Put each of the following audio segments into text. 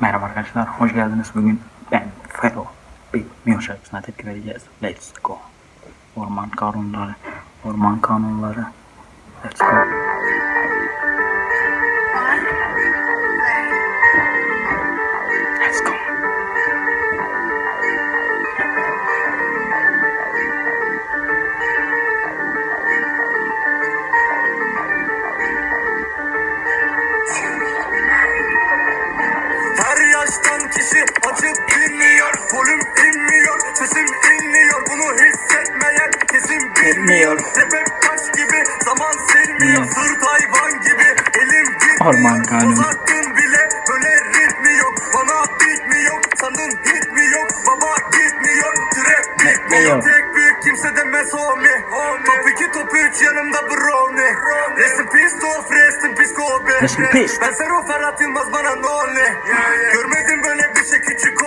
Merhaba arkadaşlar, hoş geldiniz. Bugün ben Fero Bitmiyor şarkısına tepki vereceğiz. Let's go. Orman kanunları, orman kanunları. Let's go. Volüm inmiyor, sesim inliyor Bunu hissetmeyen kesin bilmiyor. Sebep taş gibi, zaman silmiyor? Sırt hayvan gibi, elim gitmiyor. Orman kanunu. Uzattın bile, böyle ritmi yok? Bana beat mi yok, sandın hit mi yok? Baba gitmiyor, trap bitmiyor Bitmiyor. Tek büyük kimse demez homie Top 2, top 3 yanımda brownie. Rest in peace, Tof, rest in peace Kobe. Rest in peace. Ben Sero Ferhat Yılmaz bana ne Görmedim böyle bir şey küçük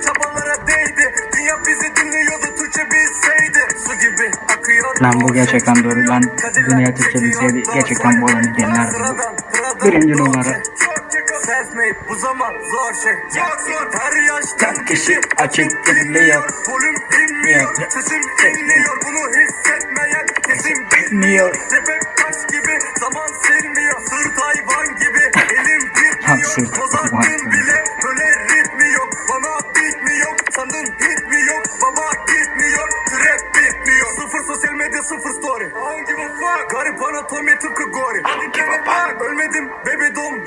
çabalara değdi. Dünya bizi dinliyordu Türkçe bilseydi. Su gibi akıyor Lan bu gerçekten doğru. Lan dünya Türkçe bilseydi gerçekten bu olanı dinlerdi. Birinci numara. Selfmade bu zaman zor şey. Her yaştan kişi açık dinliyor. Volüm inmiyor Sesim inliyor Bunu hissetmeyen kesin bilmiyor Sebep taş gibi? Zaman silmiyor Sırt hayvan gibi. Elim Bozattın gibi. bile böyle ritmi yok Bana mi yok? Sandın hit mi yok? Baba gitmiyor Trap bitmiyor Sıfır sosyal medya sıfır story. I don't give a fuck? Garip anatomi tıpkı gori. Hadi give a fuck Ölmedim baby don't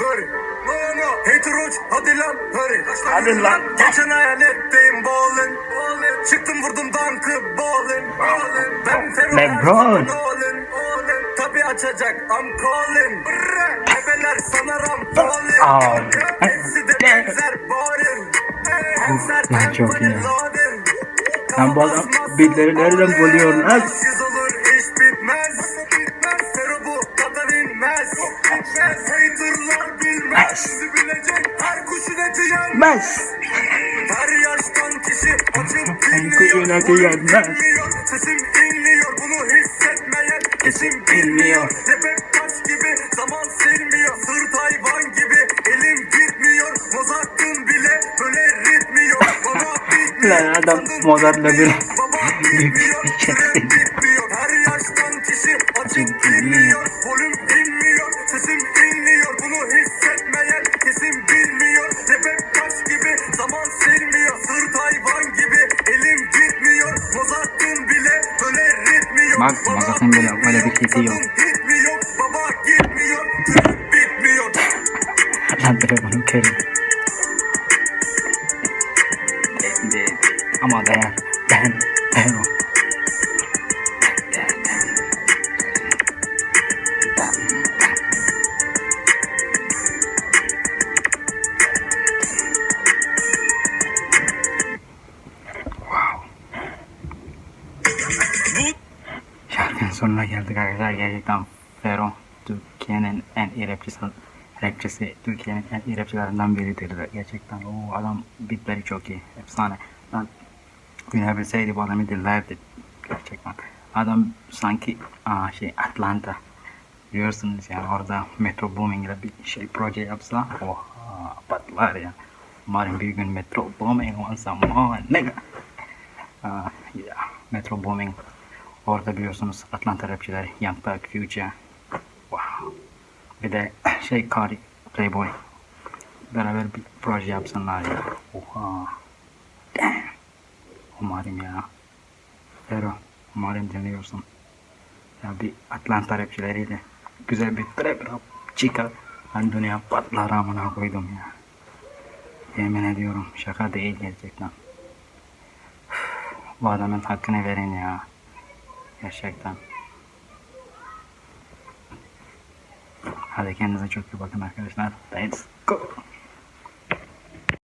Hoç hadi lan hurry Hadi lan. Geçen hayaletteyim ballin Çıktım vurdum dankı ballin Ben Ferro LeBron. Tabi açacak I'm calling. Ebeler sanarım Aa. falling Hepsi de benzer boring En sert Lan çok iyi. Lan bu adam beatleri nereden buluyor eti yenmez Mez. her yaştan kişi kuşun eti dinliyor. yenmez. Bilmiyor, Sesim inliyor. Bunu hissetmeyen kesin bilmiyor Sebep taş gibi zaman silmiyor. Sırt hayvan gibi elim gitmiyor. Mozart'ın bile böyle ritmi yok Baba bitmiyor Lan adam Mozart'la bir-. Baba bitmiyor Trap bitmiyor. Her yaştan kişi açıp dinliyor. Volüm Bak, Baba Mozart'ın bile böyle bir hiti yok. Sandın hitmi yok Baba gitmiyor Trap bitmiyor Lan telefonum körüm. Ama dayan. Ben. Ben o. sonuna geldik arkadaşlar. Gerçekten Fero Türkiye'nin en iyi rapçisi, rapçisi Türkiye'nin en iyi rapçilerinden biridir. Gerçekten o adam beatleri çok iyi. Efsane. Ben gülebilseydi bu adamı dinlerdi. Gerçekten. Adam sanki aa, şey Atlanta biliyorsunuz ya orada Metro Booming ile bir şey proje yapsa oha patlar ya. Umarım bir gün Metro Booming olsa more nigga. Aa, ya Metro Booming Orada biliyorsunuz Atlanta rapçileri Young Thug, Future. Wow. Bir de şey Kari, Playboy. Beraber bir proje yapsınlar ya. Oha. Damn. Umarım ya. Fero, umarım dinliyorsun. Ya bir Atlanta rapçileriyle güzel bir trap rap çıkar. Ben dünya patlar amına koydum ya. Yemin ediyorum şaka değil gerçekten. Bu adamın hakkını verin ya. Gerçekten. Hadi kendinize çok iyi bakın arkadaşlar. Let's go.